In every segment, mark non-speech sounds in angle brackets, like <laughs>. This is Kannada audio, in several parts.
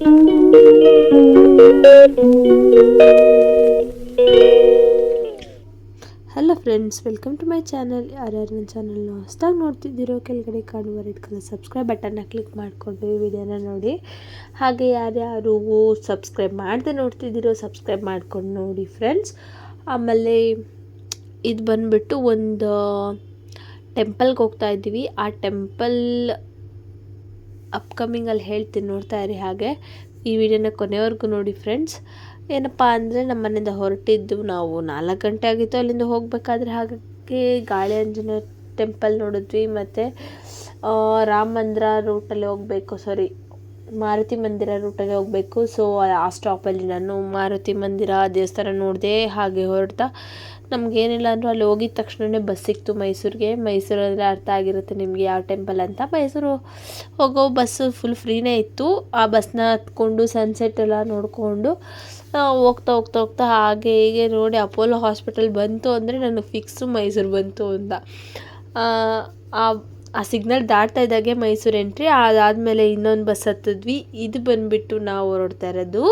Hello friends welcome to my channel ಯಾರ್ಯಾರು ನನ್ನ ಚಾನಲ್ನ ಹೊಸ್ದಾಗಿ ನೋಡ್ತಿದ್ದೀರೋ, ಕೆಳಗಡೆ ಕಾಣುವ ರೆಡ್ ಕಲರ್ ಸಬ್ಸ್ಕ್ರೈಬ್ ಬಟನ್ನ ಕ್ಲಿಕ್ ಮಾಡಿಕೊಂಡು ವಿಡಿಯೋನ ನೋಡಿ. ಹಾಗೆ ಯಾರ್ಯಾರು ಸಬ್ಸ್ಕ್ರೈಬ್ ಮಾಡದೆ ನೋಡ್ತಿದ್ದೀರೋ ಸಬ್ಸ್ಕ್ರೈಬ್ ಮಾಡ್ಕೊಂಡು ನೋಡಿ ಫ್ರೆಂಡ್ಸ್ ಆಮೇಲೆ ಇದು ಬಂದುಬಿಟ್ಟು ಒಂದು ಟೆಂಪಲ್ಗೆ ಹೋಗ್ತಾ ಇದ್ದೀವಿ. ಆ ಟೆಂಪಲ್ ಅಪ್ಕಮಿಂಗಲ್ಲಿ ಹೇಳ್ತೀನಿ ನೋಡ್ತಾ ಇರಿ ಹಾಗೆ. ಈ ವಿಡಿಯೋನ ಕೊನೆವರೆಗೂ ನೋಡಿ ಫ್ರೆಂಡ್ಸ್ ಏನಪ್ಪ ಅಂದರೆ ನಮ್ಮ ಮನೆಯಿಂದ ಹೊರಟಿದ್ದು ನಾವು ನಾಲ್ಕು ಗಂಟೆ ಆಗಿತ್ತು ಅಲ್ಲಿಂದ ಹೋಗಬೇಕಾದ್ರೆ ಹಾಗೆ ಗಾಳಿ ಆಂಜನೇಯ ಟೆಂಪಲ್ ನೋಡಿದ್ವಿ ಮತ್ತು ರಾಮ ಮಂದಿರ ರೂಟಲ್ಲಿ ಹೋಗಬೇಕು ಸಾರಿ ಮಾರುತಿ ಮಂದಿರ ರೂಟಲ್ಲಿ ಹೋಗಬೇಕು. ಸೊ ಆ ಸ್ಟಾಪಲ್ಲಿ ನಾನು ಮಾರುತಿ ಮಂದಿರ ದೇವಸ್ಥಾನ ನೋಡಿದೆ ಹಾಗೆ ಹೊರಡ್ತಾ ನಮಗೇನಿಲ್ಲ ಅಂದರೂ ಅಲ್ಲಿ ಹೋಗಿದ ತಕ್ಷಣವೇ ಬಸ್ ಸಿಕ್ತು ಮೈಸೂರಿಗೆ. ಮೈಸೂರು ಅಂದರೆ ಅರ್ಥ ಆಗಿರುತ್ತೆ ನಿಮಗೆ ಯಾವ ಟೆಂಪಲ್ ಅಂತ. ಮೈಸೂರು ಹೋಗೋ ಬಸ್ಸು ಫುಲ್ ಫ್ರೀನೇ ಇತ್ತು. ಆ ಬಸ್ನ ಹತ್ಕೊಂಡು ಸನ್ಸೆಟ್ ಎಲ್ಲ ನೋಡಿಕೊಂಡು ಹೋಗ್ತಾ ಹೋಗ್ತಾ ಹೋಗ್ತಾ ಹಾಗೆ ಹೀಗೆ ನೋಡಿ ಅಪೋಲೋ ಹಾಸ್ಪಿಟಲ್ ಬಂತು ಅಂದರೆ ನನಗೆ ಫಿಕ್ಸು ಮೈಸೂರು ಬಂತು ಅಂತ. ಆ ಆ ಸಿಗ್ನಲ್ ದಾಟ್ತಾ ಇದ್ದಾಗೆ ಮೈಸೂರು ಎಂಟ್ರಿ ಅದಾದಮೇಲೆ ಇನ್ನೊಂದು ಬಸ್ ಹತ್ತಿದ್ವಿ. ಇದು ಬಂದುಬಿಟ್ಟು ನಾವು ಹೊರಡ್ತಾ ಇರೋದು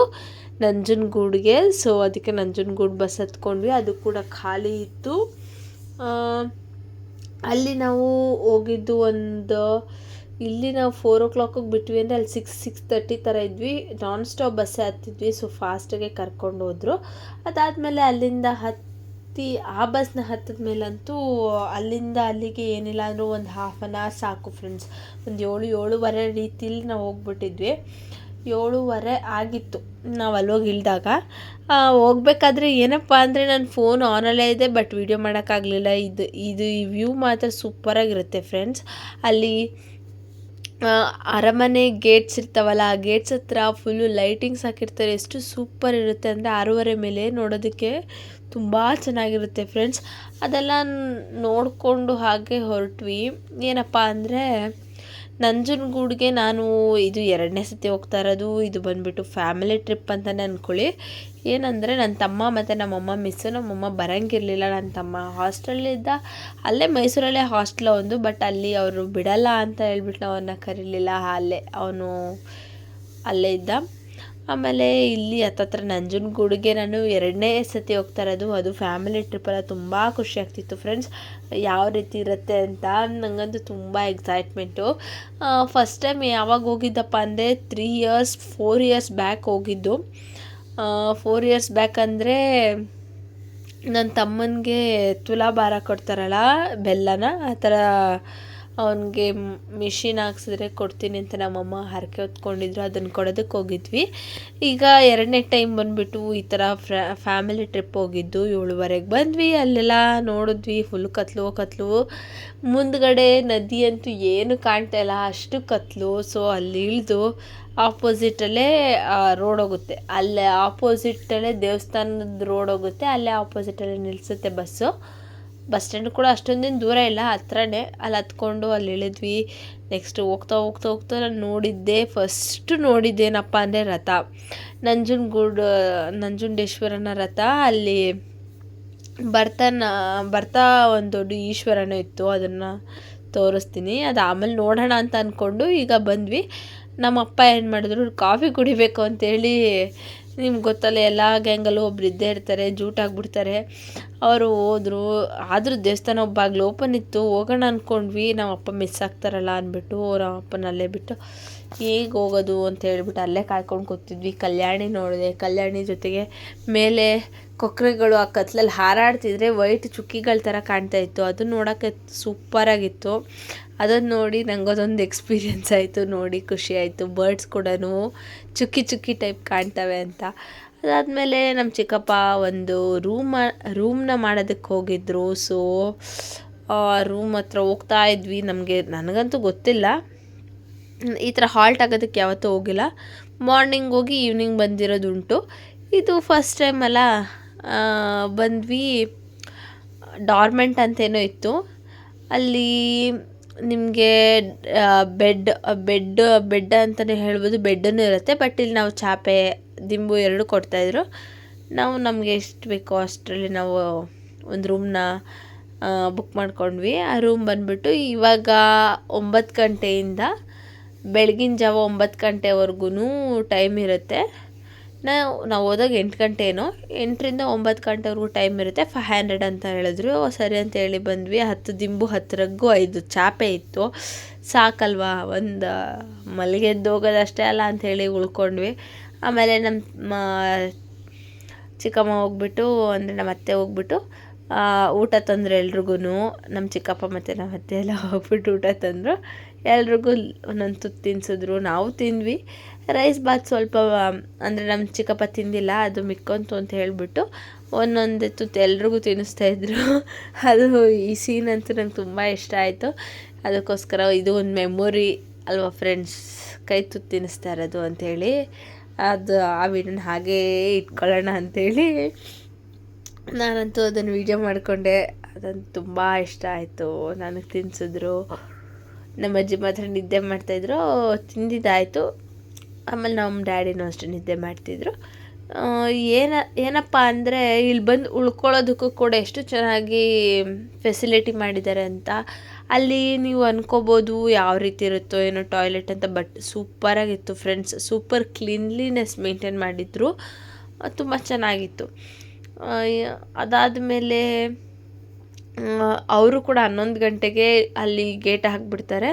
ನಂಜನಗೂಡಿಗೆ. ಸೊ ಅದಕ್ಕೆ ನಂಜನಗೂಡು ಬಸ್ ಹತ್ಕೊಂಡ್ವಿ. ಅದು ಕೂಡ ಖಾಲಿ ಇತ್ತು. ಅಲ್ಲಿ ನಾವು ಹೋಗಿದ್ದು ಒಂದು, ಇಲ್ಲಿ ನಾವು ಫೋರ್ ಓ ಕ್ಲಾಕಿಗೆ ಬಿಟ್ವಿ ಅಂದರೆ ಅಲ್ಲಿ ಸಿಕ್ಸ್ ಸಿಕ್ಸ್ ತರ್ಟಿ ಥರ ಇದ್ವಿ. Non stop ಬಸ್ಸೇ ಹತ್ತಿದ್ವಿ. ಸೊ ಫಾಸ್ಟಾಗೆ ಕರ್ಕೊಂಡು ಹೋದರು. ಅದಾದಮೇಲೆ ಅಲ್ಲಿಂದ ಹತ್ತಿ, ಆ ಬಸ್ನ ಹತ್ತಿದ ಮೇಲಂತೂ ಅಲ್ಲಿಂದ ಅಲ್ಲಿಗೆ ಏನಿಲ್ಲ ಅಂದರೂ ಒಂದು ಹಾಫ್ ಆನ್ ಅವರ್ ಸಾಕು ಫ್ರೆಂಡ್ಸ್ ಒಂದು ಏಳು, ಏಳುವರೆ ರೀತಿಯಲ್ಲಿ ನಾವು ಹೋಗ್ಬಿಟ್ಟಿದ್ವಿ. ಏಳುವರೆ ಆಗಿತ್ತು. ನಾವು ಅಲ್ಲೋಗಿ ಇಳಿದಾಗ ಹೋಗ್ಬೇಕಾದ್ರೆ ಏನಪ್ಪ ಅಂದರೆ ನನ್ನ ಫೋನ್ ಆನಲ್ಲೇ ಇದೆ ಬಟ್ ವೀಡಿಯೋ ಮಾಡೋಕ್ಕಾಗಲಿಲ್ಲ ಇದು ಇದು ಈ ವ್ಯೂ ಮಾತ್ರ ಸೂಪರಾಗಿರುತ್ತೆ ಫ್ರೆಂಡ್ಸ್ ಅಲ್ಲಿ ಅರಮನೆ ಗೇಟ್ಸ್ ಇರ್ತಾವಲ್ಲ, ಆ ಗೇಟ್ಸ್ ಹತ್ರ ಫುಲ್ಲು ಲೈಟಿಂಗ್ಸ್ ಹಾಕಿರ್ತಾರೆ. ಎಷ್ಟು ಸೂಪರ್ ಇರುತ್ತೆ ಅಂದರೆ ಆರೂವರೆ ಮೇಲೆ ನೋಡೋದಕ್ಕೆ ತುಂಬ ಚೆನ್ನಾಗಿರುತ್ತೆ ಫ್ರೆಂಡ್ಸ್ ಅದೆಲ್ಲ ನೋಡಿಕೊಂಡು ಹಾಗೆ ಹೊರಟ್ವಿ. ಏನಪ್ಪ ಅಂದರೆ ನಂಜನಗೂಡಿಗೆ ನಾನು ಇದು ಎರಡನೇ ಸತಿ ಹೋಗ್ತಾ ಇರೋದು. ಇದು ಬಂದುಬಿಟ್ಟು ಫ್ಯಾಮಿಲಿ ಟ್ರಿಪ್ ಅಂತಲೇ ಅಂದ್ಕೊಳ್ಳಿ ಏನಂದರೆ ನನ್ನ ತಮ್ಮ ಮತ್ತು ನಮ್ಮಮ್ಮ ಮಿಸ್ಸು ನಮ್ಮಮ್ಮ ಬರೋಂಗಿರಲಿಲ್ಲ. ನನ್ನ ತಮ್ಮ ಹಾಸ್ಟೆಲಿದ್ದ ಅಲ್ಲೇ ಮೈಸೂರಲ್ಲೇ ಹಾಸ್ಟೆಲ್ ಒಂದು ಬಟ್ ಅಲ್ಲಿ ಅವರು ಬಿಡಲ್ಲ ಅಂತ ಹೇಳ್ಬಿಟ್ಟು ನಾವು ಅವನ್ನ ಕರೀಲಿಲ್ಲ. ಅಲ್ಲೇ ಅವನು ಅಲ್ಲೇ ಇದ್ದ. ಆಮೇಲೆ ಇಲ್ಲಿ ಹತ್ತತ್ರ ನಂಜನಗೂಡಿಗೆ ನಾನು ಎರಡನೇ ಸತಿ ಹೋಗ್ತಾ ಇರೋದು. ಅದು ಫ್ಯಾಮಿಲಿ ಟ್ರಿಪ್ಪೆಲ್ಲ ತುಂಬ ಖುಷಿ ಆಗ್ತಿತ್ತು ಫ್ರೆಂಡ್ಸ್ ಯಾವ ರೀತಿ ಇರುತ್ತೆ ಅಂತ ನನಗಂತೂ ತುಂಬ ಎಕ್ಸೈಟ್ಮೆಂಟು ಫಸ್ಟ್ ಟೈಮ್ ಯಾವಾಗ ಹೋಗಿದ್ದಪ್ಪ ಅಂದರೆ three years four years back ಹೋಗಿದ್ದು. ಫೋರ್ ಇಯರ್ಸ್ ಬ್ಯಾಕ್ ಅಂದರೆ ನನ್ನ ತಮ್ಮನಿಗೆ ತುಲಾಭಾರ ಕೊಡ್ತಾರಲ್ಲ, ಬೆಲ್ಲನ, ಆ ಥರ ಅವನಿಗೆ ಮಿಷಿನ್ ಹಾಕ್ಸಿದ್ರೆ ಕೊಡ್ತೀನಿ ಅಂತ ನಮ್ಮಮ್ಮ ಹರಕೆ ಹೊತ್ಕೊಂಡಿದ್ರು ಅದನ್ನು ಕೊಡೋದಕ್ಕೆ ಹೋಗಿದ್ವಿ. ಈಗ ಎರಡನೇ ಟೈಮ್ ಬಂದುಬಿಟ್ಟು ಈ ಥರ ಫ್ಯಾಮಿಲಿ ಟ್ರಿಪ್ ಹೋಗಿದ್ದು. ಏಳುವರೆಗೆ ಬಂದ್ವಿ, ಅಲ್ಲೆಲ್ಲ ನೋಡಿದ್ವಿ ಫುಲ್ ಕತ್ಲು ಕತ್ಲು. ಮುಂದ್ಗಡೆ ನದಿ ಅಂತೂ ಏನು ಕಾಣ್ತಾ ಇಲ್ಲ, ಅಷ್ಟು ಕತ್ಲು. ಸೊ ಅಲ್ಲಿ ಇಳಿದು ಆಪೋಸಿಟಲ್ಲೇ ರೋಡ್ ಹೋಗುತ್ತೆ. ಅಲ್ಲೇ ಆಪೋಸಿಟಲ್ಲೇ ದೇವಸ್ಥಾನದ ರೋಡ್ ಹೋಗುತ್ತೆ, ಅಲ್ಲೇ ಆಪೋಸಿಟಲ್ಲೇ ನಿಲ್ಲಿಸುತ್ತೆ ಬಸ್ಸು ಬಸ್ ಸ್ಟ್ಯಾಂಡ್ ಕೂಡ ಅಷ್ಟೊಂದೇನು ದೂರ ಇಲ್ಲ. ಹತ್ರನೇ ಅಲ್ಲಿ ಹತ್ಕೊಂಡು ಅಲ್ಲಿ ಇಳಿದ್ವಿ. ನೆಕ್ಸ್ಟ್ ಹೋಗ್ತಾ ಹೋಗ್ತಾ ಹೋಗ್ತಾ ನಾನು ನೋಡಿದ್ದೆ. ಫಸ್ಟು ನೋಡಿದ್ದೇನಪ್ಪ ಅಂದರೆ ರಥ. ನಂಜನಗೂಡು, ನಂಜುಂಡೇಶ್ವರನ ರಥ. ಅಲ್ಲಿ ಬರ್ತಾನ, ಬರ್ತಾ ಒಂದು ದೊಡ್ಡ ಈಶ್ವರನೂ ಇತ್ತು. ಅದನ್ನು ತೋರಿಸ್ತೀನಿ. ಅದು ಆಮೇಲೆ ನೋಡೋಣ ಅಂತ ಅಂದ್ಕೊಂಡು ಈಗ ಬಂದ್ವಿ. ನಮ್ಮ ಅಪ್ಪ ಏನು ಮಾಡಿದ್ರು ಕಾಫಿ ಕುಡಿಬೇಕು ಅಂತೇಳಿ ನಿಮ್ಗೆ ಗೊತ್ತಲ್ಲ ಎಲ್ಲ ಗ್ಯಾಂಗಲ್ಲೂ ಒಬ್ರು ಇದ್ದೇ ಇರ್ತಾರೆ ಜೂಟಾಗ್ಬಿಡ್ತಾರೆ ಅವರು ಹೋದ್ರು, ಆದರೂ ದೇವಸ್ಥಾನ ಬಾಗಿಲು ಓಪನ್ ಇತ್ತು, ಹೋಗೋಣ ಅಂದ್ಕೊಂಡ್ವಿ ನಮ್ಮ ಅಪ್ಪ ಮಿಸ್ ಆಗ್ತಾರಲ್ಲ ಅಂದ್ಬಿಟ್ಟು ನಮ್ಮ ಅಪ್ಪನ ಅಲ್ಲೇ ಬಿಟ್ಟು, ಹೇಗೆ ಹೋಗೋದು ಅಂತ ಹೇಳ್ಬಿಟ್ಟು ಅಲ್ಲೇ ಕಾಯ್ಕೊಂಡು ಕೂತಿದ್ವಿ. ಕಲ್ಯಾಣಿ ನೋಡಿದೆ, ಕಲ್ಯಾಣಿ ಜೊತೆಗೆ ಮೇಲೆ ಕೊಕ್ಕರೆಗಳು ಆ ಕತ್ಲಲ್ಲಿ ಹಾರಾಡ್ತಿದ್ರೆ ವೈಟ್ ಚುಕ್ಕಿಗಳ ಥರ ಕಾಣ್ತಾ ಇತ್ತು. ಅದು ನೋಡೋಕ್ಕೆ ಸೂಪರಾಗಿತ್ತು ಅದನ್ನು ನೋಡಿ ನನಗದೊಂದು ಎಕ್ಸ್ಪೀರಿಯೆನ್ಸ್ ಆಯಿತು. ನೋಡಿ ಖುಷಿ ಆಯಿತು. ಬರ್ಡ್ಸ್ ಕೂಡ ಚುಕ್ಕಿ ಚುಕ್ಕಿ ಟೈಪ್ ಕಾಣ್ತವೆ ಅಂತ. ಅದಾದಮೇಲೆ ನಮ್ಮ ಚಿಕ್ಕಪ್ಪ ಒಂದು ರೂಮ, ರೂಮ್ನ ಮಾಡೋದಕ್ಕೆ ಹೋಗಿದ್ರು. ಸೊ ರೂಮ್ ಹತ್ರ ಹೋಗ್ತಾ ಇದ್ವಿ. ನಮಗೆ, ನನಗಂತೂ ಗೊತ್ತಿಲ್ಲ. ಈ ಥರ ಹಾಲ್ಟ್ ಆಗೋದಕ್ಕೆ ಯಾವತ್ತೂ ಹೋಗಿಲ್ಲ. ಮಾರ್ನಿಂಗ್ ಹೋಗಿ ಈವ್ನಿಂಗ್ ಬಂದಿರೋದುಂಟು. ಇದು ಫಸ್ಟ್ ಟೈಮ್ ಅಲ್ಲ. ಬಂದ್ವಿ ಡಾರ್ಮೆಂಟ್ ಅಂತೇನೋ ಇತ್ತು. ಅಲ್ಲಿ ನಿಮಗೆ ಬೆಡ್ ಬೆಡ್ ಬೆಡ್ ಅಂತಲೇ ಹೇಳ್ಬೋದು ಬೆಡ್ಡೂ ಇರುತ್ತೆ. ಬಟ್ ಇಲ್ಲಿ ನಾವು ಚಾಪೆ, ದಿಂಬು ಎರಡು ಕೊಡ್ತಾಯಿದ್ರು ನಾವು ನಮಗೆ ಎಷ್ಟು ಬೇಕೋ ಅಷ್ಟರಲ್ಲಿ ನಾವು ಒಂದು ರೂಮ್ನ ಬುಕ್ ಮಾಡ್ಕೊಂಡ್ವಿ. ಆ ರೂಮ್ ಬಂದುಬಿಟ್ಟು ಇವಾಗ ಒಂಬತ್ತು ಗಂಟೆಯಿಂದ ಬೆಳಗಿನ ಜಾವ ಒಂಬತ್ತು ಗಂಟೆವರೆಗೂ ಟೈಮ್ ಇರುತ್ತೆ. ನಾವು ನಾವು ಹೋದಾಗ ಎಂಟು ಗಂಟೆ ಏನೋ, ಎಂಟರಿಂದ ಒಂಬತ್ತು ಗಂಟೆವರೆಗೂ ಟೈಮ್ ಇರುತ್ತೆ. ಫೈವ್ ಹ್ಯಾಂಡ್ರೆಡ್ ಅಂತ ಹೇಳಿದ್ರು. ಸರಿ ಅಂತ ಹೇಳಿ ಬಂದ್ವಿ. ಹತ್ತು, ದಿಂಬು ಹತ್ತು ಐದು ಚಾಪೆ ಇತ್ತು. ಸಾಕಲ್ವಾ? ಒಂದು ಮಲ್ಲಿಗೆದ್ದು ಹೋಗೋದಷ್ಟೇ ಅಲ್ಲ ಅಂಥೇಳಿ ಉಳ್ಕೊಂಡ್ವಿ. ಆಮೇಲೆ ನಮ್ಮ ಚಿಕ್ಕಮ್ಮ ಹೋಗ್ಬಿಟ್ಟು, ಅಂದರೆ ನಮ್ಮ ಅತ್ತೆ ಹೋಗ್ಬಿಟ್ಟು ಊಟ ತಂದರು ಎಲ್ರಿಗೂ ನಮ್ಮ ಚಿಕ್ಕಪ್ಪ ಮತ್ತು ನಮ್ಮ ಅತ್ತೆ ಎಲ್ಲ ಹೋಗ್ಬಿಟ್ಟು ಊಟ ತಂದರು. ಎಲ್ರಿಗೂ ಒಂದೊಂದು ತುತ್ತು ತಿನ್ನಿಸಿದ್ರು ನಾವು ತಿಂದ್ವಿ. ರೈಸ್ ಬಾತ್ ಸ್ವಲ್ಪ ಅಂದರೆ ನಮ್ಮ ಚಿಕ್ಕಪ್ಪ ತಿಂದಿಲ್ಲ, ಅದು ಮಿಕ್ಕೊಂತು ಅಂತ ಹೇಳಿಬಿಟ್ಟು ಒಂದೊಂದು ತುತ್ತು ಎಲ್ರಿಗೂ ತಿನ್ನಿಸ್ತಾಯಿದ್ರು <laughs> ಅದು ಈ ಸೀನ್ ಅಂತೂ ನಂಗೆ ತುಂಬ ಇಷ್ಟ ಆಯಿತು. ಅದಕ್ಕೋಸ್ಕರ ಇದು ಒಂದು ಮೆಮೊರಿ ಅಲ್ವಾ ಫ್ರೆಂಡ್ಸ್? ಕೈ ತುತ್ತು ತಿನ್ನಿಸ್ತಾ ಇರೋದು ಅಂಥೇಳಿ ಅದು ಆ ವಿಡಿಯೋನ ಹಾಗೇ ಇಟ್ಕೊಳ್ಳೋಣ ಅಂಥೇಳಿ ನಾನಂತೂ ಅದನ್ನು ವೀಡಿಯೋ ಮಾಡಿಕೊಂಡೆ. ಅದನ್ನು ತುಂಬ ಇಷ್ಟ ಆಯಿತು. ನನಗೆ ತಿನ್ನಿಸಿದ್ರು ನಮ್ಮ ಅಜ್ಜಿ ಮಾತ್ರ ನಿದ್ದೆ ಮಾಡ್ತಾಯಿದ್ರು ತಿಂದಿದ್ದಾಯಿತು. ಆಮೇಲೆ ನಮ್ಮ ಡ್ಯಾಡಿನೂ ಅಷ್ಟೇ ನಿದ್ದೆ ಮಾಡ್ತಿದ್ರು. ಏನ, ಏನಪ್ಪ ಅಂದರೆ ಇಲ್ಲಿ ಬಂದು ಉಳ್ಕೊಳ್ಳೋದಕ್ಕೂ ಕೂಡ ಎಷ್ಟು ಚೆನ್ನಾಗಿ ಫೆಸಿಲಿಟಿ ಮಾಡಿದ್ದಾರೆ ಅಂತ. ಅಲ್ಲಿ ನೀವು ಅನ್ಕೋಬೋದು ಯಾವ ರೀತಿ ಇರುತ್ತೋ ಏನೋ ಟಾಯ್ಲೆಟ್ ಅಂತ ಬಟ್ ಸೂಪರಾಗಿತ್ತು ಫ್ರೆಂಡ್ಸ್ ಸೂಪರ್ ಕ್ಲೀನ್ಲಿನೆಸ್ ಮೇಂಟೈನ್ ಮಾಡಿದ್ರು. ತುಂಬ ಚೆನ್ನಾಗಿತ್ತು. ಅದಾದ ಮೇಲೆ ಅವರು ಕೂಡ ಹನ್ನೊಂದು ಗಂಟೆಗೆ ಅಲ್ಲಿ ಗೇಟ್ ಹಾಕಿಬಿಡ್ತಾರೆ.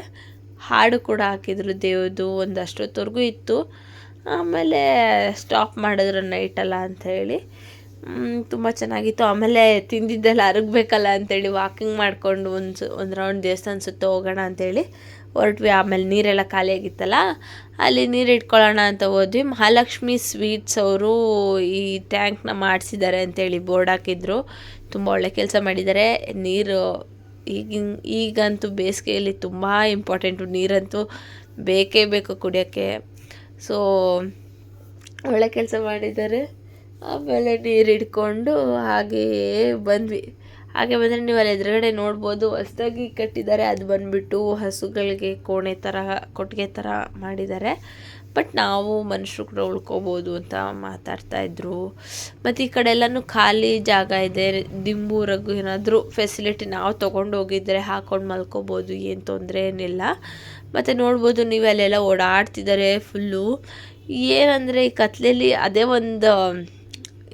ಹಾಡು ಕೂಡ ಹಾಕಿದ್ರು ದೇವ್ರದ್ದು ಒಂದು ಅಷ್ಟೊತ್ತವರೆಗೂ ಇತ್ತು. ಆಮೇಲೆ ಸ್ಟಾಪ್ ಮಾಡಿದ್ರು ನೈಟಲ್ಲ ಅಂಥೇಳಿ ತುಂಬ ಚೆನ್ನಾಗಿತ್ತು. ಆಮೇಲೆ ತಿಂದಿದ್ದೆಲ್ಲ ಅರಗಬೇಕಲ್ಲ ಅಂಥೇಳಿ ವಾಕಿಂಗ್ ಮಾಡಿಕೊಂಡು ಒಂದು ಒಂದು ರೌಂಡ್ ದೇವಸ್ಥಾನ ಸುತ್ತ ಹೋಗೋಣ ಅಂಥೇಳಿ ಹೊರಟ್ವಿ. ಆಮೇಲೆ ನೀರೆಲ್ಲ ಖಾಲಿಯಾಗಿತ್ತಲ್ಲ, ಅಲ್ಲಿ ನೀರು ಇಟ್ಕೊಳ್ಳೋಣ ಅಂತ ಹೋದ್ವಿ. ಮಹಾಲಕ್ಷ್ಮಿ ಸ್ವೀಟ್ಸ್ ಅವರು ಈ ಟ್ಯಾಂಕ್ನ ಮಾಡಿಸಿದ್ದಾರೆ ಅಂತೇಳಿ ಬೋರ್ಡ್ ಹಾಕಿದ್ರು. ತುಂಬ ಒಳ್ಳೆ ಕೆಲಸ ಮಾಡಿದ್ದಾರೆ. ನೀರು ಈಗಿನ, ಈಗಂತೂ ಬೇಸಿಗೆಯಲ್ಲಿ ತುಂಬ ಇಂಪಾರ್ಟೆಂಟು ನೀರಂತೂ ಬೇಕೇ ಬೇಕು ಕುಡಿಯೋಕ್ಕೆ. ಸೊ ಒಳ್ಳೆ ಕೆಲಸ ಮಾಡಿದ್ದಾರೆ. ಆಮೇಲೆ ನೀರು ಹಿಡ್ಕೊಂಡು ಹಾಗೆಯೇ ಬಂದ್ವಿ. ಹಾಗೆ ಬಂದರೆ ನೀವು ಅಲ್ಲಿ ಎದುರುಗಡೆ ನೋಡ್ಬೋದು, ಹೊಸದಾಗಿ ಕಟ್ಟಿದ್ದಾರೆ. ಅದು ಬಂದುಬಿಟ್ಟು ಹಸುಗಳಿಗೆ ಕೋಣೆ ಥರ ಕೊಟ್ಟಿಗೆ ಥರ ಮಾಡಿದ್ದಾರೆ. ಬಟ್ ನಾವು ಮನುಷ್ಯರು ಕೂಡ ಉಳ್ಕೋಬೋದು ಅಂತ ಮಾತಾಡ್ತಾ ಇದ್ರು. ಮತ್ತು ಈ ಕಡೆ ಎಲ್ಲನೂ ಖಾಲಿ ಜಾಗ ಇದೆ. ದಿಂಬು ರಗು ಏನಾದರೂ ಫೆಸಿಲಿಟಿ ನಾವು ತೊಗೊಂಡು ಹೋಗಿದ್ರೆ ಹಾಕೊಂಡು ಮಲ್ಕೋಬೋದು. ಏನು ತೊಂದರೆ ಏನಿಲ್ಲ. ಮತ್ತು ನೋಡ್ಬೋದು ನೀವು ಅಲ್ಲೆಲ್ಲ ಓಡಾಡ್ತಿದ್ದಾರೆ ಫುಲ್ಲು ಏನಂದರೆ ಈ ಕತ್ಲೆಯಲ್ಲಿ ಅದೇ ಒಂದು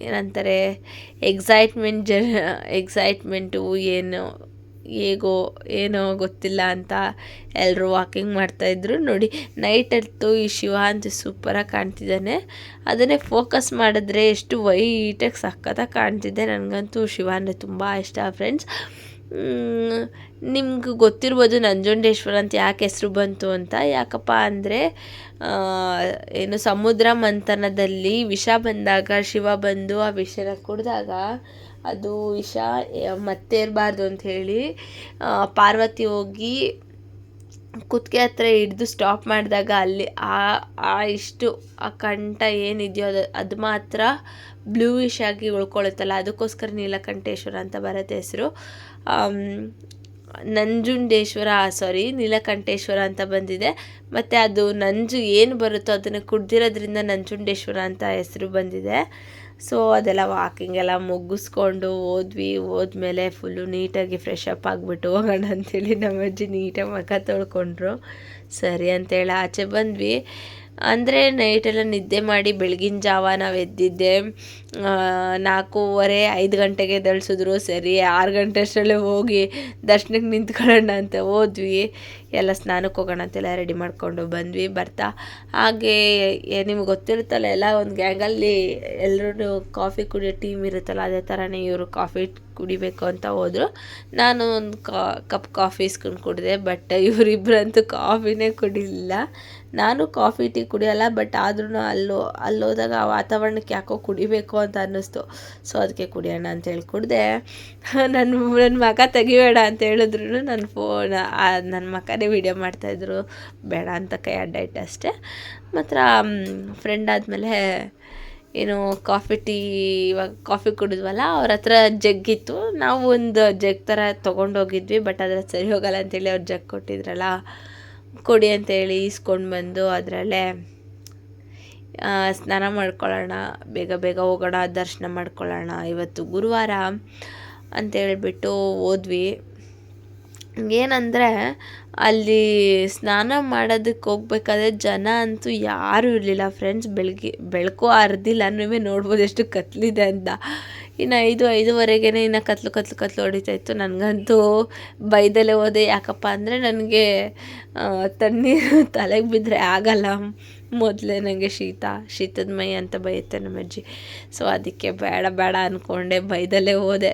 ಏನಂತಾರೆ ಎಕ್ಸೈಟ್ಮೆಂಟ್ ಜ ಎಕ್ಸೈಟ್ಮೆಂಟು ಏನು, ಹೇಗೋ ಏನೋ ಗೊತ್ತಿಲ್ಲ ಅಂತ ಎಲ್ಲರೂ ವಾಕಿಂಗ್ ಮಾಡ್ತಾಯಿದ್ರು ನೋಡಿ ನೈಟ್ ಹೊತ್ತು ಈ ಶಿವ ಅಂತ ಸೂಪರಾಗಿ ಕಾಣ್ತಿದ್ದಾನೆ. ಅದನ್ನೇ ಫೋಕಸ್ ಮಾಡಿದ್ರೆ ಎಷ್ಟು ವೈಟಾಗಿ ಸಖತ್ತಾಗಿ ಕಾಣ್ತಿದ್ದೆ. ನನಗಂತೂ ಶಿವ ಅಂದರೆ ತುಂಬ ಇಷ್ಟ ಫ್ರೆಂಡ್ಸ್ ನಿಮ್ಗೆ ಗೊತ್ತಿರ್ಬೋದು ನಂಜುಂಡೇಶ್ವರ ಅಂತ ಯಾಕೆ ಹೆಸರು ಬಂತು ಅಂತ. ಯಾಕಪ್ಪ ಅಂದರೆ ಏನು ಸಮುದ್ರ ಮಂಥನದಲ್ಲಿ ವಿಷ ಬಂದಾಗ ಶಿವ ಬಂದು ಆ ವಿಷನ ಕುಡಿದಾಗ ಅದು ವಿಷ ಮತ್ತೆ ಇರಬಾರ್ದು ಹೇಳಿ ಪಾರ್ವತಿ ಹೋಗಿ ಕುತ್ತಿಗೆ ಹತ್ರ ಹಿಡ್ದು ಸ್ಟಾಪ್ ಮಾಡಿದಾಗ ಅಲ್ಲಿ ಆ ಆ ಇಷ್ಟು, ಆ ಕಂಠ ಏನಿದೆಯೋ ಅದು ಅದು ಮಾತ್ರ ಬ್ಲೂಯಿಶ್ ಆಗಿ ಉಳ್ಕೊಳ್ಳುತ್ತಲ್ಲ. ಅದಕ್ಕೋಸ್ಕರ ನೀಲಕಂಠೇಶ್ವರ ಅಂತ ಬರುತ್ತೆ ಹೆಸರು. ನಂಜುಂಡೇಶ್ವರ ಸಾರಿ ನೀಲಕಂಠೇಶ್ವರ ಅಂತ ಬಂದಿದೆ. ಮತ್ತು ಅದು ನಂಜು ಏನು ಬರುತ್ತೋ ಅದನ್ನು ಕುಡ್ದಿರೋದ್ರಿಂದ ನಂಜುಂಡೇಶ್ವರ ಅಂತ ಹೆಸರು ಬಂದಿದೆ. ಸೊ ಅದೆಲ್ಲ ವಾಕಿಂಗ್ ಎಲ್ಲ ಮುಗಿಸ್ಕೊಂಡು ಹೋದ್ವಿ. ಹೋದ್ಮೇಲೆ ಫುಲ್ಲು ನೀಟಾಗಿ ಫ್ರೆಶ್ ಅಪ್ ಆಗಿಬಿಟ್ಟು ಹೋಗೋಣ ಅಂಥೇಳಿ ನಮ್ಮ ಅಜ್ಜಿ ನೀಟಾಗಿ ಮಖ ತೊಳ್ಕೊಂಡ್ರು. ಸರಿ ಅಂತೇಳಿ ಆಚೆ ಬಂದ್ವಿ. ಅಂದರೆ ನೈಟೆಲ್ಲ ನಿದ್ದೆ ಮಾಡಿ ಬೆಳಗಿನ ಜಾವ ನಾವು ಎದ್ದಿದ್ದೆ. ನಾಲ್ಕೂವರೆ, ಐದು ಗಂಟೆಗೆ ಎದ್ದೇಳ್ಸಿದ್ರು, ಸರಿ, ಆರು ಗಂಟೆ ಅಷ್ಟರಲ್ಲೇ ಹೋಗಿ ದರ್ಶನಕ್ಕೆ ನಿಂತ್ಕೊಳ್ಳೋಣ ಅಂತ ಹೋದ್ವಿ. ಎಲ್ಲ ಸ್ನಾನಕ್ಕೆ ಹೋಗೋಣ ಅಂತೆಲ್ಲ ರೆಡಿ ಮಾಡಿಕೊಂಡು ಬಂದ್ವಿ, ಬರ್ತಾ. ಹಾಗೆ ನಿಮ್ಗೆ ಗೊತ್ತಿರುತ್ತಲ್ಲ, ಎಲ್ಲ ಒಂದು ಗ್ಯಾಂಗಲ್ಲಿ ಎಲ್ಲರೂ ಕಾಫಿ ಕುಡಿಯೋ ಟೀಮ್ ಇರುತ್ತಲ್ಲ, ಅದೇ ಥರನೇ ಇವರು ಕಾಫಿ ಕುಡಿಬೇಕು ಅಂತ ಹೋದರು. ನಾನು ಒಂದು ಕಪ್ ಕಾಫಿ ಇಸ್ಕೊಂಡು ಕುಡಿದೆ ಬಟ್ ಇವರಿಬ್ಬರಂತೂ ಕಾಫಿನೇ ಕುಡಿಲಿಲ್ಲ. ನಾನು ಕಾಫಿ ಟೀ ಕುಡಿಯೋಲ್ಲ ಬಟ್ ಆದ್ರೂ ಅಲ್ಲೋ, ಅಲ್ಲೋದಾಗ ಆ ವಾತಾವರಣಕ್ಕೆ ಯಾಕೋ ಕುಡಿಬೇಕು ಅಂತ ಅನ್ನಿಸ್ತು. ಸೊ ಅದಕ್ಕೆ ಕುಡಿಯೋಣ ಅಂತೇಳಿ ಕುಡಿದೆ. <laughs> ನನ್ನ ನನ್ನ ಮಗ ತೆಗಿಬೇಡ ಅಂತ ಹೇಳಿದ್ರು ನನ್ನ ಫೋನ್ ನನ್ನ ಮಕ್ಕನೇ ವೀಡಿಯೋ ಮಾಡ್ತಾಯಿದ್ರು ಬೇಡ ಅಂತ ಕೈ ಅಡ್ಡ ಇಟ್ಟೆ ಅಷ್ಟೇ. ಮಾತ್ರ ಫ್ರೆಂಡ್ ಆದಮೇಲೆ ಏನು ಕಾಫಿ ಟೀ ಇವಾಗ ಕಾಫಿ ಕುಡಿದ್ವಲ್ಲ, ಅವ್ರ ಹತ್ರ ಜಗ್ಗಿತ್ತು ನಾವು ಒಂದು ಜಗ್ ಥರ ತೊಗೊಂಡೋಗಿದ್ವಿ ಬಟ್ ಅದ್ರ ಸರಿ ಹೋಗಲ್ಲ ಅಂತೇಳಿ ಅವ್ರು ಜಗ್ ಕೊಟ್ಟಿದ್ರಲ್ಲ. ಕೊಡಿ ಅಂತೇಳಿ ಈಸ್ಕೊಂಡು ಬಂದು ಅದರಲ್ಲೇ ಸ್ನಾನ ಮಾಡ್ಕೊಳ್ಳೋಣ, ಬೇಗ ಬೇಗ ಹೋಗೋಣ, ದರ್ಶನ ಮಾಡ್ಕೊಳ್ಳೋಣ, ಇವತ್ತು ಗುರುವಾರ ಅಂತೇಳ್ಬಿಟ್ಟು ಹೋದ್ವಿ. ಏನಂದರೆ, ಅಲ್ಲಿ ಸ್ನಾನ ಮಾಡೋದಕ್ಕೆ ಹೋಗ್ಬೇಕಾದ್ರೆ ಜನ ಅಂತೂ ಯಾರೂ ಇರಲಿಲ್ಲ. ಫ್ರೆಂಡ್ಸ್ ಬೆಳಗ್ಗೆ ಬೆಳಕು ಅರ್ಧಿಲ್ಲ ನೀವೇ ನೋಡ್ಬೋದು ಎಷ್ಟು ಕತ್ಲಿದೆ ಅಂತ. ಇನ್ನು ಐದು ಐದುವರೆಗೇ ಇನ್ನು ಕತ್ಲು ಕತ್ಲು ಕತ್ಲು ಹೊಡಿತಾ ಇತ್ತು. ನನಗಂತೂ ಬೈದಲ್ಲೇ ಹೋದೆ. ಯಾಕಪ್ಪ ಅಂದರೆ ನನಗೆ ತಣ್ಣೀರು ತಲೆಗೆ ಬಿದ್ದರೆ ಆಗಲ್ಲ. ಮೊದಲೇ ನನಗೆ ಶೀತ, ಶೀತದ ಮೈ ಅಂತ ಬೈಯುತ್ತೆ ನಮ್ಮ ಅಜ್ಜಿ. ಸೊ ಅದಕ್ಕೆ ಬೇಡ ಬೇಡ ಅಂದ್ಕೊಂಡೆ ಬೈದಲ್ಲೇ ಹೋದೆ.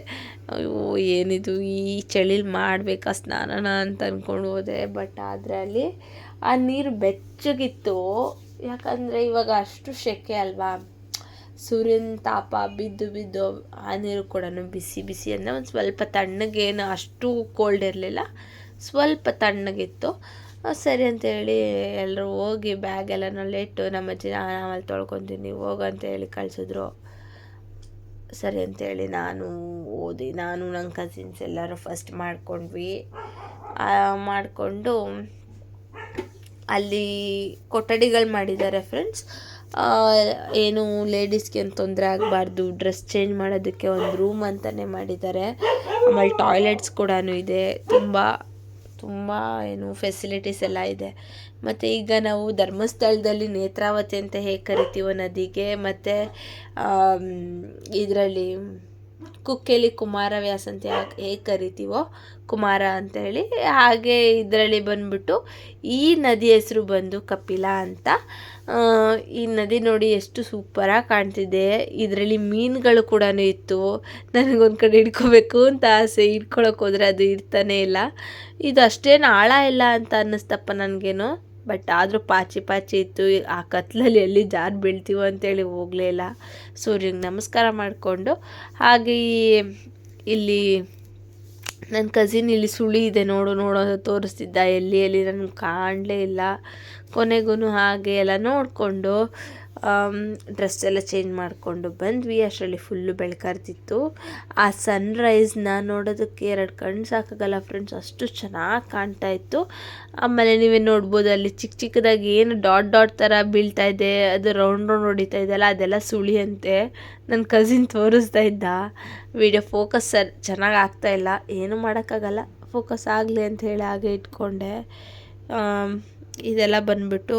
ಅಯ್ಯೋ, ಏನಿದು? ಈ ಚಳಿಲಿ ಮಾಡಬೇಕಾ ಸ್ನಾನನ ಅಂತ ಅಂದ್ಕೊಂಡು ಹೋದೆ. ಬಟ್ ಆದರೆ ಅಲ್ಲಿ ಆ ನೀರು ಬೆಚ್ಚಗಿತ್ತು. ಯಾಕಂದರೆ ಇವಾಗ ಅಷ್ಟು ಸೆಕೆ ಅಲ್ವಾ? ಸೂರ್ಯನ ತಾಪ ಬಿದ್ದು ಬಿದ್ದು ಆ ನೀರು ಕೂಡ ಬಿಸಿ ಬಿಸಿ ಅಂದರೆ ಒಂದು ಸ್ವಲ್ಪ ತಣ್ಣಗೇನು ಅಷ್ಟು ಕೋಲ್ಡ್ ಇರಲಿಲ್ಲ. ಸ್ವಲ್ಪ ತಣ್ಣಗಿತ್ತು. ಸರಿ ಅಂತೇಳಿ ಎಲ್ಲರೂ ಹೋಗಿ ಬ್ಯಾಗ್ ಎಲ್ಲನಲ್ಲೇ ಇಟ್ಟು ನಮ್ಮ ಅಜ್ಜಿ ಆಮೇಲೆ ತೊಳ್ಕೊತೀನಿ ಹೋಗು ಅಂತ ಹೇಳಿ ಕಳಿಸಿದ್ರು. ಸರಿ ಅಂತೇಳಿ ನಾನು ಓದಿ, ನಾನು ನನ್ನ ಕಸಿನ್ಸ್ ಎಲ್ಲರೂ ಫಸ್ಟ್ ಮಾಡ್ಕೊಂಡ್ವಿ. ಮಾಡಿಕೊಂಡು ಅಲ್ಲಿ ಕೊಠಡಿಗಳು ಮಾಡಿದ್ದಾರೆ ಫ್ರೆಂಡ್ಸ್ ಏನು ಲೇಡೀಸ್ಗೆ ಏನು ತೊಂದರೆ ಆಗಬಾರ್ದು ಡ್ರೆಸ್ ಚೇಂಜ್ ಮಾಡೋದಕ್ಕೆ ಒಂದು ರೂಮ್ ಅಂತಲೇ ಮಾಡಿದ್ದಾರೆ. ಆಮೇಲೆ ಟಾಯ್ಲೆಟ್ಸ್ ಕೂಡ ಇದೆ, ತುಂಬ ತುಂಬ ಏನು ಫೆಸಿಲಿಟೀಸ್ ಎಲ್ಲ ಇದೆ. ಮತ್ತು ಈಗ ನಾವು ಧರ್ಮಸ್ಥಳದಲ್ಲಿ ನೇತ್ರಾವತಿ ಅಂತ ಹೇಗೆ ಕರಿತೀವೋ ನದಿಗೆ, ಮತ್ತು ಇದರಲ್ಲಿ ಕುಕ್ಕೆಲಿ ಕುಮಾರವ್ಯಾಸ ಅಂತ ಯಾಕೆ ಹೇಗೆ ಕರಿತೀವೋ ಕುಮಾರ ಅಂತೇಳಿ. ಹಾಗೆ ಇದರಲ್ಲಿ ಬಂದ್ಬಿಟ್ಟು ಈ ನದಿ ಹೆಸರು ಬಂದು ಕಪಿಲ ಅಂತ. ಈ ನದಿ ನೋಡಿ ಎಷ್ಟು ಸೂಪರಾಗಿ ಕಾಣ್ತಿದೆ. ಇದರಲ್ಲಿ ಮೀನುಗಳು ಕೂಡ ಇತ್ತು. ನನಗೊಂದು ಕಡೆ ಹಿಡ್ಕೋಬೇಕು ಅಂತ ಆಸೆ ಹಿಡ್ಕೊಳಕ್ಕೆ ಹೋದರೆ ಅದು ಇರ್ತಾನೆ ಇಲ್ಲ. ಇದು ಅಷ್ಟೇನು ಆಳ ಇಲ್ಲ ಅಂತ ಅನ್ನಿಸ್ತಪ್ಪ ನನಗೇನು. ಬಟ್ ಆದರೂ ಪಾಚಿ ಪಾಚಿ ಇತ್ತು, ಆ ಕತ್ಲಲ್ಲಿ ಎಲ್ಲಿ ಜಾರು ಬೀಳ್ತೀವೋ ಅಂತೇಳಿ ಹೋಗಲೇ ಇಲ್ಲ. ಸೂರ್ಯಗೆ ನಮಸ್ಕಾರ ಮಾಡಿಕೊಂಡು, ಹಾಗೆ ಇಲ್ಲಿ ನನ್ನ ಕಸಿನ್ ಇಲ್ಲಿ ಸುಳಿ ಇದೆ ನೋಡು, ನೋಡೋ ತೋರಿಸ್ತಿದ್ದ. ಎಲ್ಲಿ ಎಲ್ಲಿ ನನಗೆ ಕಾಣಲೇ ಇಲ್ಲ. ಕೊನೆಗೂ ಹಾಗೆ ಎಲ್ಲ ನೋಡಿಕೊಂಡು ಡ್ರೆಸ್ ಎಲ್ಲ ಚೇಂಜ್ ಮಾಡಿಕೊಂಡು ಬಂದ್ವಿ. ಅಷ್ಟರಲ್ಲಿ ಫುಲ್ಲು ಬೆಳಕಾರ್ತಿತ್ತು ಆ ಸನ್ರೈಸ್ನ ನೋಡೋದಕ್ಕೆ ಎರಡು ಕಣ್ಣು ಸಾಕಾಗಲ್ಲ ಫ್ರೆಂಡ್ಸ್ ಅಷ್ಟು ಚೆನ್ನಾಗಿ ಕಾಣ್ತಾ ಇತ್ತು. ಆಮೇಲೆ ನೀವೇ ನೋಡ್ಬೋದು ಅಲ್ಲಿ ಚಿಕ್ಕ ಚಿಕ್ಕದಾಗಿ ಏನು ಡಾಟ್ ಡಾಟ್ ಥರ ಬೀಳ್ತಾ ಇದೆ. ಅದು ರೌಂಡ್ ರೌಂಡ್ ಹೊಡಿತಾ ಇದೆಯಲ್ಲ ಅದೆಲ್ಲ ಸುಳಿ ಅಂತೆ ನನ್ನ ಕಸಿನ್ ತೋರಿಸ್ತಾ ಇದ್ದ. ವಿಡಿಯೋ ಫೋಕಸ್ ಸರ್ ಚೆನ್ನಾಗಿ ಇಲ್ಲ. ಏನೂ ಮಾಡೋಕ್ಕಾಗಲ್ಲ. ಫೋಕಸ್ ಆಗಲಿ ಅಂತ ಹೇಳಿ ಹಾಗೆ ಇಟ್ಕೊಂಡೆ. ಇದೆಲ್ಲ ಬಂದ್ಬಿಟ್ಟು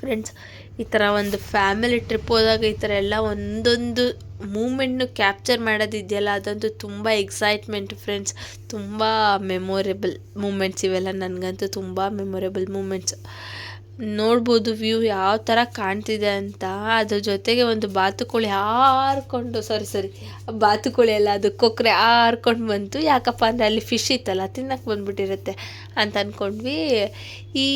ಫ್ರೆಂಡ್ಸ್ ಈ ಥರ ಒಂದು ಫ್ಯಾಮಿಲಿ ಟ್ರಿಪ್ ಹೋದಾಗ ಈ ಥರ ಎಲ್ಲ ಒಂದೊಂದು ಮೂಮೆಂಟ್ನು ಕ್ಯಾಪ್ಚರ್ ಮಾಡೋದಿದೆಯಲ್ಲ, ಅದಂತೂ ತುಂಬ ಎಕ್ಸೈಟ್ಮೆಂಟ್ ಫ್ರೆಂಡ್ಸ್ ತುಂಬ ಮೆಮೊರೇಬಲ್ ಮೂಮೆಂಟ್ಸ್ ಇವೆಲ್ಲ ನನಗಂತೂ ತುಂಬ ಮೆಮೊರೇಬಲ್ ಮೂಮೆಂಟ್ಸ್ ನೋಡ್ಬೋದು ವ್ಯೂ ಯಾವ ಥರ ಕಾಣ್ತಿದೆ ಅಂತ. ಅದ್ರ ಜೊತೆಗೆ ಒಂದು ಬಾತುಕೋಳಿ ಹಾರ್ಕೊಂಡು ಸಾರಿ ಸರಿ ಬಾತುಕೋಳಿ ಅಲ್ಲ, ಅದು ಕೊಕ್ಕರೆ ಹಾರ್ಕೊಂಡು ಬಂತು. ಯಾಕಪ್ಪ ಅಂದರೆ ಅಲ್ಲಿ ಫಿಶ್ ಇತ್ತಲ್ಲ ತಿನ್ನಕ್ಕೆ ಬಂದ್ಬಿಟ್ಟಿರುತ್ತೆ ಅಂತ ಅಂದ್ಕೊಂಡ್ವಿ ಈ,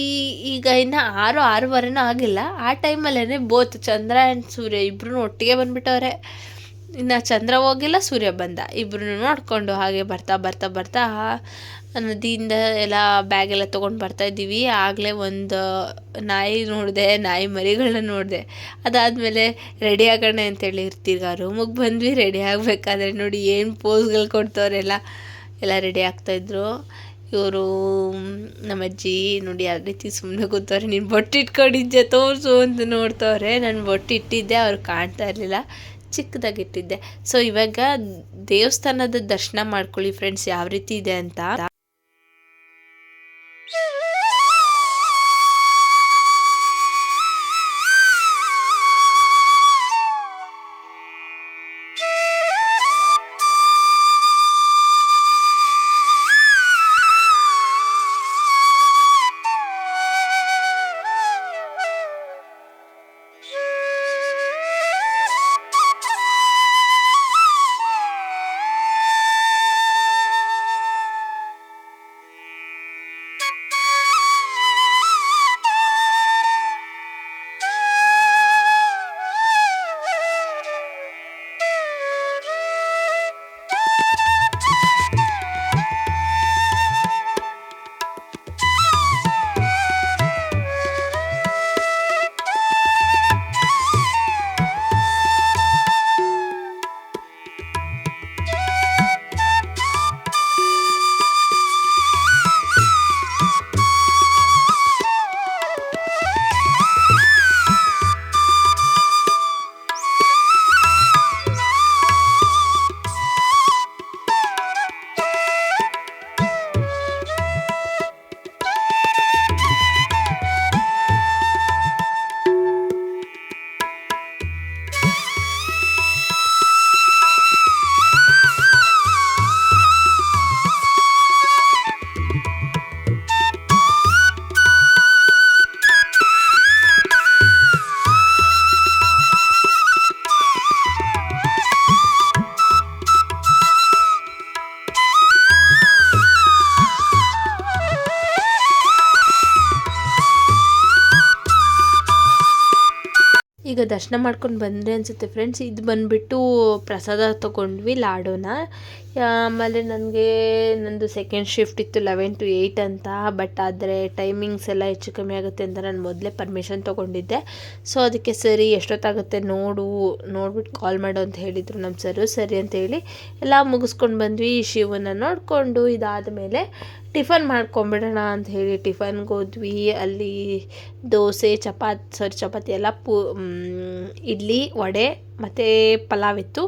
ಈಗ ಇನ್ನು ಆರು, ಆರೂವರೆನೂ ಆಗಿಲ್ಲ. ಆ ಟೈಮಲ್ಲೇ ಬೋತ್ ಚಂದ್ರ ಆ್ಯಂಡ್ ಸೂರ್ಯ ಇಬ್ಬರೂ ಒಟ್ಟಿಗೆ ಬಂದುಬಿಟ್ಟವ್ರೆ. ಇನ್ನು ಚಂದ್ರ ಹೋಗಿಲ್ಲ, ಸೂರ್ಯ ಬಂದ. ಇಬ್ಬರು ನೋಡಿಕೊಂಡು ಹಾಗೆ ಬರ್ತಾ ಬರ್ತಾ ಬರ್ತಾ ನದಿಯಿಂದ ಎಲ್ಲ ಬ್ಯಾಗ್ ಎಲ್ಲ ತೊಗೊಂಡು ಬರ್ತಾ ಇದ್ದೀವಿ. ಆಗಲೇ ಒಂದು ನಾಯಿ ನೋಡಿದೆ, ನಾಯಿ ಮರಿಗಳನ್ನ ನೋಡಿದೆ. ಅದಾದಮೇಲೆ ರೆಡಿ ಆಗೋಣ ಅಂತೇಳಿ ಇರ್ತೀಗ ರೂಮಿಗೆ ಬಂದ್ವಿ ರೆಡಿ ಆಗಬೇಕಾದ್ರೆ ನೋಡಿ ಏನು ಪೋಸ್ಗಳು ಕೊಡ್ತವ್ರೆಲ್ಲ. ಎಲ್ಲ ರೆಡಿ ಆಗ್ತಾಯಿದ್ರು ಇವರು ನಮ್ಮ ಅಜ್ಜಿ ನೋಡಿ ಯಾವ ರೀತಿ ಸುಮ್ಮನೆ ಕೂತವ್ರೆ. ನೀನು ಬೊಟ್ಟಿಟ್ಕೊಂಡಿದ್ದೆ ತೋರಿಸು ಅಂತ ನೋಡ್ತವ್ರೆ. ನಾನು ಬೊಟ್ಟಿಟ್ಟಿದ್ದೆ, ಅವ್ರು ಕಾಣ್ತಾ ಇರಲಿಲ್ಲ. ಚಿಕ್ಕದಾಗಿಟ್ಟಿದ್ದೆ. ಸೊ ಇವಾಗ ದೇವಸ್ಥಾನದ ದರ್ಶನ ಮಾಡ್ಕೊಳ್ಳಿ ಫ್ರೆಂಡ್ಸ್ ಯಾವ ರೀತಿ ಇದೆ ಅಂತ. ಈಗ ದರ್ಶನ ಮಾಡ್ಕೊಂಡು ಬಂದರೆ ಅನಿಸುತ್ತೆ ಫ್ರೆಂಡ್ಸ್ ಇದು ಬಂದುಬಿಟ್ಟು ಪ್ರಸಾದ ತೊಗೊಂಡ್ವಿ ಲಾಡೋನ. ಆಮೇಲೆ ನನಗೆ ನಂದು ಸೆಕೆಂಡ್ ಶಿಫ್ಟ್ ಇತ್ತು ಲೆವೆನ್ ಟು ಏಯ್ಟ್ ಅಂತ ಬಟ್ ಆದರೆ ಟೈಮಿಂಗ್ಸ್ ಎಲ್ಲ ಹೆಚ್ಚು ಕಮ್ಮಿ ಆಗುತ್ತೆ ಅಂತ ನಾನು ಮೊದಲೇ ಪರ್ಮಿಷನ್ ತೊಗೊಂಡಿದ್ದೆ. ಸೊ ಅದಕ್ಕೆ ಸರಿ, ಎಷ್ಟೊತ್ತಾಗುತ್ತೆ ನೋಡು ನೋಡ್ಬಿಟ್ಟು ಕಾಲ್ ಮಾಡು ಅಂತ ಹೇಳಿದರು ನಮ್ಮ ಸರು ಸರಿ ಅಂತ ಹೇಳಿ ಎಲ್ಲ ಮುಗಿಸ್ಕೊಂಡು ಬಂದ್ವಿ ಶಿವನ ನೋಡಿಕೊಂಡು ಇದಾದ ಮೇಲೆ ಟಿಫನ್ ಮಾಡ್ಕೊಂಬಿಡೋಣ ಅಂತ ಹೇಳಿ ಟಿಫನ್ಗೆ ಹೋದ್ವಿ. ಅಲ್ಲಿ ದೋಸೆ, ಚಪಾತಿ, ಸಾರಿ ಚಪಾತಿ ಎಲ್ಲ ಪೂ ಇಡ್ಲಿ, ವಡೆ ಮತ್ತು ಪಲಾವ್ ಇತ್ತು.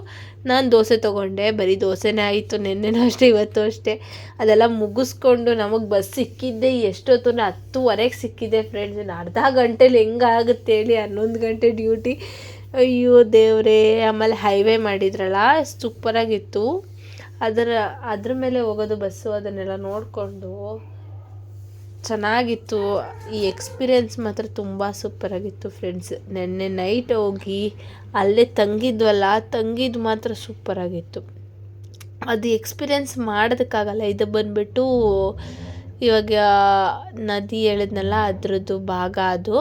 ನಾನು ದೋಸೆ ತೊಗೊಂಡೆ. ಬರೀ ದೋಸೆನೇ ಆಯಿತು. ನಿನ್ನೆನೂ ಅಷ್ಟೇ, ಇವತ್ತು ಅಷ್ಟೇ. ಅದೆಲ್ಲ ಮುಗಿಸ್ಕೊಂಡು ನಮಗೆ ಬಸ್ ಸಿಕ್ಕಿದ್ದೆ. ಎಷ್ಟೊತ್ತು ಹತ್ತುವರೆಗೆ ಸಿಕ್ಕಿದ್ದೆ ಫ್ರೆಂಡ್ಸ್ ಇನ್ನು ಅರ್ಧ ಗಂಟೆಲಿ ಹೆಂಗಾಗುತ್ತೆ ಹೇಳಿ ಹನ್ನೊಂದು ಗಂಟೆ ಡ್ಯೂಟಿ ಅಯ್ಯೋ ದೇವರೇ. ಆಮೇಲೆ ಹೈವೇ ಮಾಡಿದ್ರಲ್ಲ ಸೂಪರಾಗಿತ್ತು ಅದರ, ಅದ್ರ ಮೇಲೆ ಹೋಗೋದು, ಬಸ್ಸು ಅದನ್ನೆಲ್ಲ ನೋಡಿಕೊಂಡು ಚೆನ್ನಾಗಿತ್ತು. ಈ ಎಕ್ಸ್ಪೀರಿಯೆನ್ಸ್ ಮಾತ್ರ ತುಂಬ ಸೂಪರಾಗಿತ್ತು ಫ್ರೆಂಡ್ಸ್ ನೆನ್ನೆ ನೈಟ್ ಹೋಗಿ ಅಲ್ಲೇ ತಂಗಿದ್ವಲ್ಲ ತಂಗಿದ್ದು ಮಾತ್ರ ಸೂಪರಾಗಿತ್ತು ಅದು ಎಕ್ಸ್ಪೀರಿಯೆನ್ಸ್ ಮಾಡೋದಕ್ಕಾಗಲ್ಲ. ಇದು ಬಂದುಬಿಟ್ಟು ಇವಾಗ ನದಿ ಹೇಳಿದ್ನಲ್ಲ, ಅದರದ್ದು ಭಾಗ ಅದು.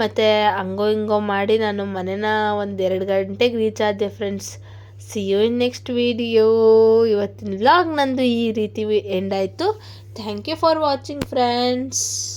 ಮತ್ತು ಹಂಗೋ ಹಿಂಗೋ ಮಾಡಿ ನಾನು ಮನೇನ ಒಂದು ಎರಡು ಗಂಟೆಗೆ ರೀಚ್ ಆದೆ friends see you in next video ಇವತ್ತಿನ ವ್ಲಾಗ್ ನಂದು ಈ ರೀತಿ ಎಂಡ್ ಆಯಿತು. Thank you for watching friends